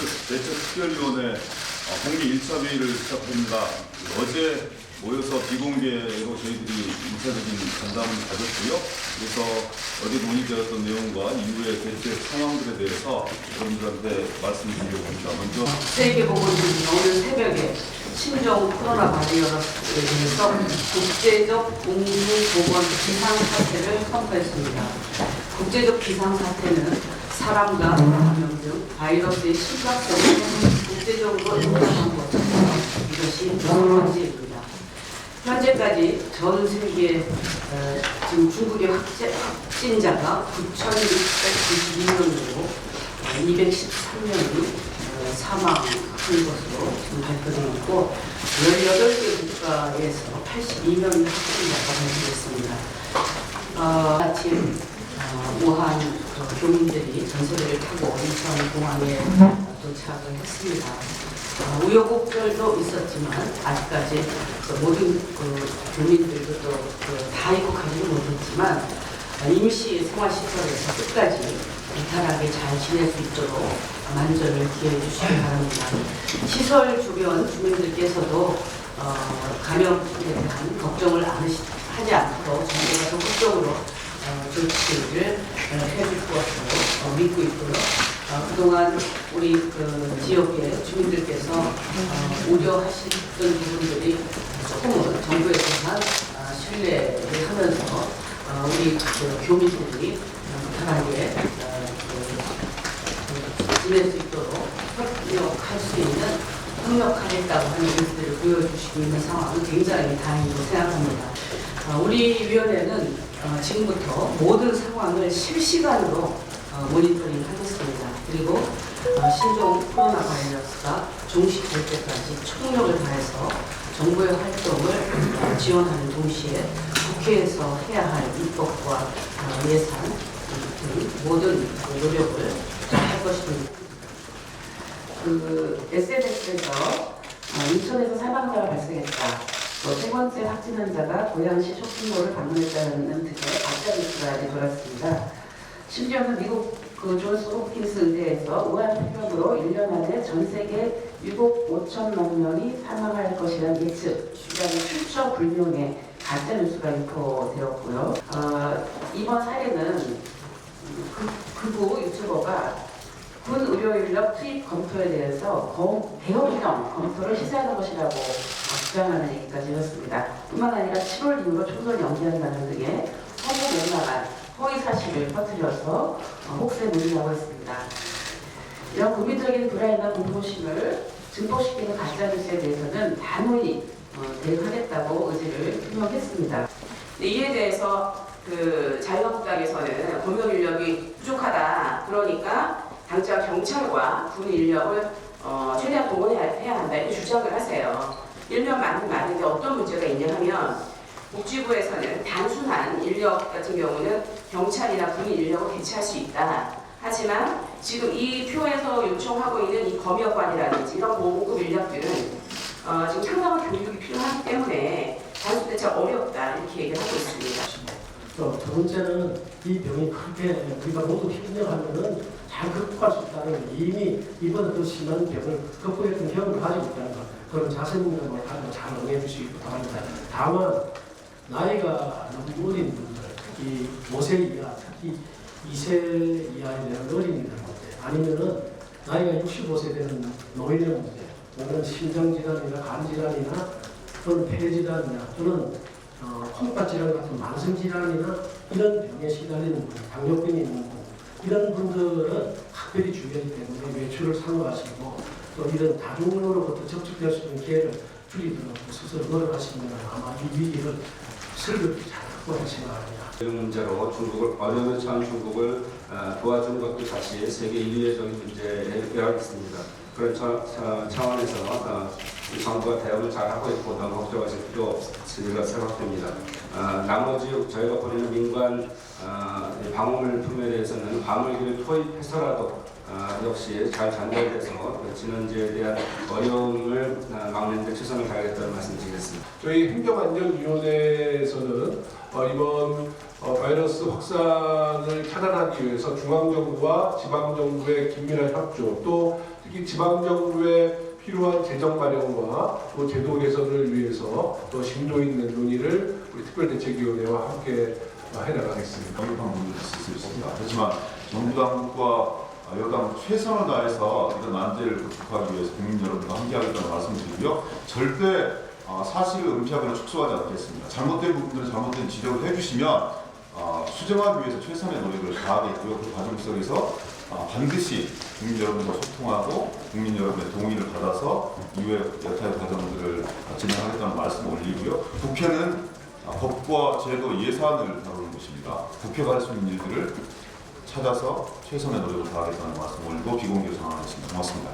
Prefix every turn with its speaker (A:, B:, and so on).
A: 대책 특별위원회 어, 공개 1차 회의를 시작합니다. 어제 모여서 비공개로 저희들이 1차적인 간담을 가졌고요. 그래서 어제 논의되었던 내용과 이후의 대책 상황들에 대해서 여러분들한테 말씀드리려고 합니다. 먼저
B: 세계 보건기구는 오늘 새벽에 신종 코로나 바이러스에 대해서 국제적 공중보건 비상사태를 선포했습니다. 국제적 비상사태는 사람과 감염 등 바이러스의 심각성을 국제적으로 인정한 것처럼 이것이 첫 번째입니다. 현재까지 전 세계 어, 지금 중국의 확진, 확진자가 9,692명이고 213명이 어, 사망한 것으로 지금 발표되어 있고 18개 국가에서 82명의 확진자가 발생했습니다. 어, 아침 어, 우한 그 교민들이 전세대를 타고 인천 공항에 도착을 했습니다. 어, 우여곡절도 있었지만 아직까지 그 모든 그 교민들도 또다 입국하지는 못했지만 어, 임시 생활시설에서 끝까지 무탈하게 잘 지낼 수 있도록 만전을 기해해 주시기 바랍니다. 시설 주변 주민들께서도 어, 감염에 대한 걱정을 안 하지 않도록 정부가 적극적으로 어, 조치를 어, 해줄 것으로 어, 믿고 있고요. 어, 그동안 우리 그 지역의 주민들께서 어, 우려하셨던 부분들이 조금은 정부에 대한 어, 신뢰를 하면서 어, 우리 그 교민들이 어, 편하게 어, 그, 그, 지낼 수 있도록 협력할 수 있는 협력하겠다고 하는 모습들을 보여주시고 있는 상황은 굉장히 다행이라고 생각합니다. 어, 우리 위원회는 어, 지금부터 모든 상황을 실시간으로 어, 모니터링 하겠습니다. 그리고 어, 신종 코로나 바이러스가 종식될 때까지 총력을 다해서 정부의 활동을 어, 지원하는 동시에 국회에서 해야 할 입법과 어, 예산 등 모든 그 노력을 할 것입니다. 그 SNS에서 어, 인천에서 사망자가 발생했다. 또세 번째 확진 환자가 고양시 쇼핑몰을 방문했다는 등의 가짜 뉴스가 돌았습니다. 심지어는 미국 그 존스 홉킨스 의대에서 우한 폐렴으로 1년 안에 전 세계 6억 5천만 명이 사망할 것이라는 예측, 주장이 출처 불명의 가짜 뉴스가 유포되었고요. 어, 이번 사례는 그, 극우 유튜버가 군 의료 인력 투입 검토에 대해서 검, 대형령 검토를 시사하는 것이라고 주장하는 얘기까지 했습니다. 뿐만 아니라 7월 이후로 총선 연기한다는 등의 허무 맹랑한 허위 사실을 퍼뜨려서 어, 혹세무민하고 있습니다. 이런 국민적인 불안이나 공포심을 증폭시키는 가짜뉴스에 대해서는 단호히 어, 대응하겠다고 의지를 표명했습니다.
C: 이에 대해서 그 자유한국당에서는 검역 인력이 부족하다. 그러니까 당장 경찰과 군 인력을 어, 최대한 동원해야 해야 한다. 이렇게 주장을 하세요. 일면 맞는 말인데 어떤 문제가 있냐 하면 복지부에서는 단순한 인력 같은 경우는 경찰이나 군 인력을 대체할 수 있다. 하지만 지금 이 표에서 요청하고 있는 이 검역관이라든지 이런 고급 인력들은 어, 지금 상당한 교육이 필요하기 때문에 단순 대체 어렵다 이렇게 얘기를 하고 있습니다.
D: 또 두 번째는 이 병이 그렇게 우리가 모두 협력하면은 잘 극복할 수 있다는 걸 이미 이번 그 심한 병을 극복했던 경험을 가지고 있다는 것 그런 자신감을 가지고 잘 응해줄 수 있고 바랍니다. 다만 나이가 너무 어린 분들 특히 5세 이하 특히 2세 이하에 대한 어린이들 문제 아니면은 나이가 65세 되는 노인의 문제 혹은 심장질환이나 간질환이나 또는 폐질환이나 또는 어, 콩팥 질환 같은 만성 질환이나 이런 병에 시달리는 분, 당뇨병이 있는 분, 이런 분들은 특별히 주의하기 때문에 외출을 삼가하시고 또 이런 다중으로부터 접촉될 수 있는 기회를 줄이도록 스스로 노력하시면 아마 이 위기를 슬그럽게 잘 극복하시기 바랍니다.
E: 이 문제로 중국을 어려움에 처한 중국을 어, 도와주는 것도 다시 세계 인류애적인 문제에 되어있습니다. 그런 차, 차, 차원에서 어, 이 정부가 대응을 잘 하고 있고 너무 걱정하실 필요 없으리라 생각됩니다. 어, 나머지 저희가 보내는 민관 어, 이 방어물품에 대해서는 방울기를 투입해서라도 아, 역시 잘 전달돼서 그 진원지에 대한 어려움을 아, 막는 데 최선을 다하겠다는 말씀드리겠습니다.
F: 저희 행정안전위원회에서는 어, 이번 어, 바이러스 확산을 차단하기 위해서 중앙정부와 지방정부의 긴밀한 협조 또 특히 지방정부의 필요한 재정 마련과 또 제도 개선을 위해서 또 심도 있는 논의를 우리 특별대책위원회와 함께 어, 해나가겠습니다.
A: 강력한 부분도 있을 수 있습니다. 하지만 정부 당국과 여당 최선을 다해서 이런 난제를 극복하기 위해서 국민 여러분과 함께하겠다는 말씀드리고요. 절대 아, 사실을 은폐하거나 축소하지 않겠습니다. 잘못된 부분들은 잘못된 지적을 해주시면 아, 수정하기 위해서 최선의 노력을 다하겠고요. 그 과정 속에서 아, 반드시 국민 여러분과 소통하고 국민 여러분의 동의를 받아서 이후에 여타의 과정들을 진행하겠다는 말씀을 올리고요. 국회는 아, 법과 제도 예산을 다루는 곳입니다. 국회가 할 수 있는 일들을 찾아서 최선의 노력을 다하겠다는 말씀을 올리고 비공개 전환하겠습니다. 고맙습니다.